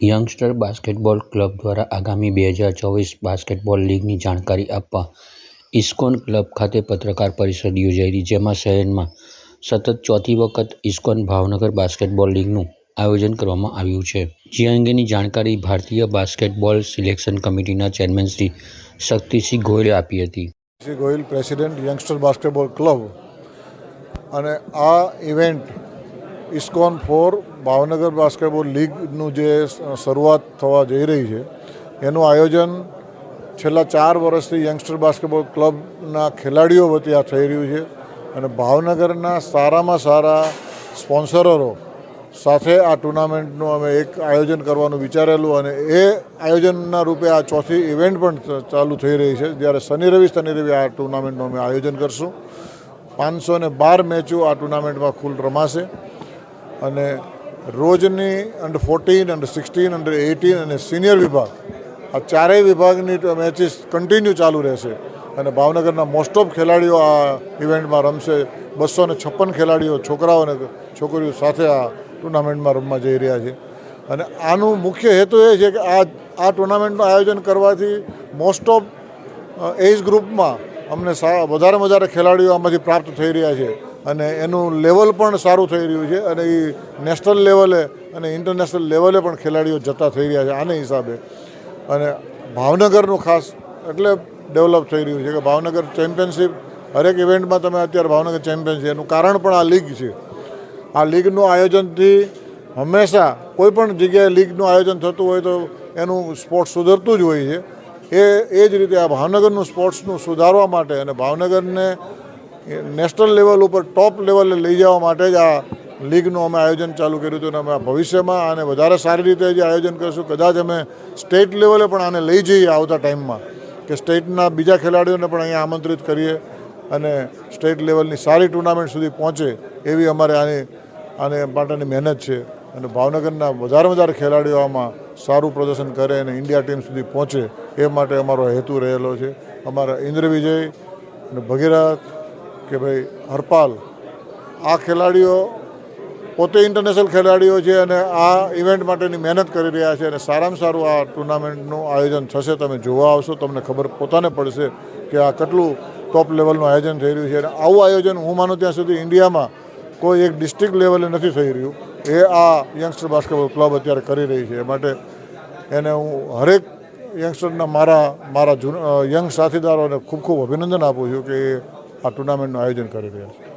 Youngster basketball club દ્વારા આગામી બે હજાર ચોવીસ બાસ્કેટબોલ લીગની જાણકારી આપવા ઇસ્કોન ક્લબ ખાતે પત્રકાર પરિષદ યોજાઈ હતી, જેમાં શહેરમાં સતત ચોથી વખત ઇસ્કોન ભાવનગર બાસ્કેટબોલ લીગનું આયોજન કરવામાં આવ્યું છે. જે અંગેની જાણકારી ભારતીય બાસ્કેટબોલ સિલેક્શન કમિટીના ચેરમેન શ્રી શક્તિસિંહ ગોયલે આપી હતી. Shri Goyal president youngster basketball club. અને આ event ISKCON for Bhavnagar basketball લીગનું જે શરૂઆત થવા જઈ રહી છે, એનું આયોજન છેલ્લા ચાર વર્ષથી યંગસ્ટર બાસ્કેટબોલ ક્લબના ખેલાડીઓ વતી આ થઈ રહ્યું છે અને ભાવનગરના સારામાં સારા સ્પોન્સરો સાથે આ ટુર્નામેન્ટનું અમે એક આયોજન કરવાનું વિચારેલું અને એ આયોજનના રૂપે આ ચોથી ઇવેન્ટ પણ ચાલુ થઈ રહી છે. જ્યારે શનિ રવિ શનિ રવિ આ ટુર્નામેન્ટનું અમે આયોજન કરશું. પાંચસો બાર મેચો આ ટુર્નામેન્ટમાં કુલ રમાશે. અને રોજની under fourteen under sixteen under eighteen અને સિનિયર વિભાગ, આ ચારેય વિભાગની મેચીસ કન્ટિન્યુ ચાલુ રહેશે. અને ભાવનગરના મોસ્ટ ઓફ ખેલાડીઓ આ ઇવેન્ટમાં રમશે. બસો ને છપ્પન ખેલાડીઓ, છોકરાઓ અને છોકરીઓ સાથે આ ટુર્નામેન્ટમાં રમવા જઈ રહ્યા છે. અને આનું મુખ્ય હેતુ એ છે કે આ આ ટુર્નામેન્ટનું આયોજન કરવાથી મોસ્ટ ઓફ એજ ગ્રુપમાં અમને વધારે વધારે ખેલાડીઓ આમાંથી પ્રાપ્ત થઈ રહ્યા છે. અને એનું લેવલ પણ સારું થઈ રહ્યું છે અને એ નેશનલ લેવલે અને ઇન્ટરનેશનલ લેવલે પણ ખેલાડીઓ જતા થઈ રહ્યા છે આને હિસાબે. અને ભાવનગરનું ખાસ એટલે ડેવલપ થઈ રહ્યું છે કે ભાવનગર ચેમ્પિયનશિપ હરેક ઇવેન્ટમાં તમે અત્યારે ભાવનગર ચેમ્પિયન છે. એનું કારણ પણ આ લીગ છે. આ લીગનું આયોજનથી હંમેશા કોઈ પણ જગ્યાએ લીગનું આયોજન થતું હોય તો એનું સ્પોર્ટ્સ સુધરતું જ હોય છે. એ એ જ રીતે આ ભાવનગરનું સ્પોર્ટ્સનું સુધારવા માટે અને ભાવનગરને નેશનલ લેવલ ઉપર ટોપ લેવલે લઈ જવા માટે જ આ લીગનું અમે આયોજન ચાલુ કર્યું હતું અને અમે ભવિષ્યમાં આને વધારે સારી રીતે જે આયોજન કરીશું, કદાચ અમે સ્ટેટ લેવલે પણ આને લઈ જઈએ આવતા ટાઈમમાં કે સ્ટેટના બીજા ખેલાડીઓને પણ અહીંયા આમંત્રિત કરીએ અને સ્ટેટ લેવલની સારી ટુર્નામેન્ટ સુધી પહોંચે એવી અમારે આની, આને માટેની મહેનત છે અને ભાવનગરના વધારે વધારે ખેલાડીઓ આમાં સારું પ્રદર્શન કરે અને ઇન્ડિયા ટીમ સુધી પહોંચે એ માટે અમારો હેતુ રહેલો છે. અમારા ઇન્દ્ર વિજય અને ભગીરથ કે ભાઈ, હરપાલ, આ ખેલાડીઓ પોતે ઇન્ટરનેશનલ ખેલાડીઓ છે અને આ ઇવેન્ટ માટેની મહેનત કરી રહ્યા છે અને સારામાં સારું આ ટુર્નામેન્ટનું આયોજન થશે, તમે જોવા આવશો, તમને ખબર પોતાને પડશે કે આ કેટલું ટોપ લેવલનું આયોજન થઈ રહ્યું છે. અને આવું આયોજન હું માનું ત્યાં સુધી ઇન્ડિયામાં કોઈ એક ડિસ્ટ્રિક્ટ લેવલે નથી થઈ રહ્યું. એ આ યંગસ્ટર બાસ્કેટબોલ ક્લબ અત્યારે કરી રહી છે. માટે એને હું હરેક યંગસ્ટરના મારા મારા જૂના યંગ સાથીદારોને ખૂબ ખૂબ અભિનંદન આપું છું કે આ ટુર્નામેન્ટનું આયોજન કરી રહ્યા છે.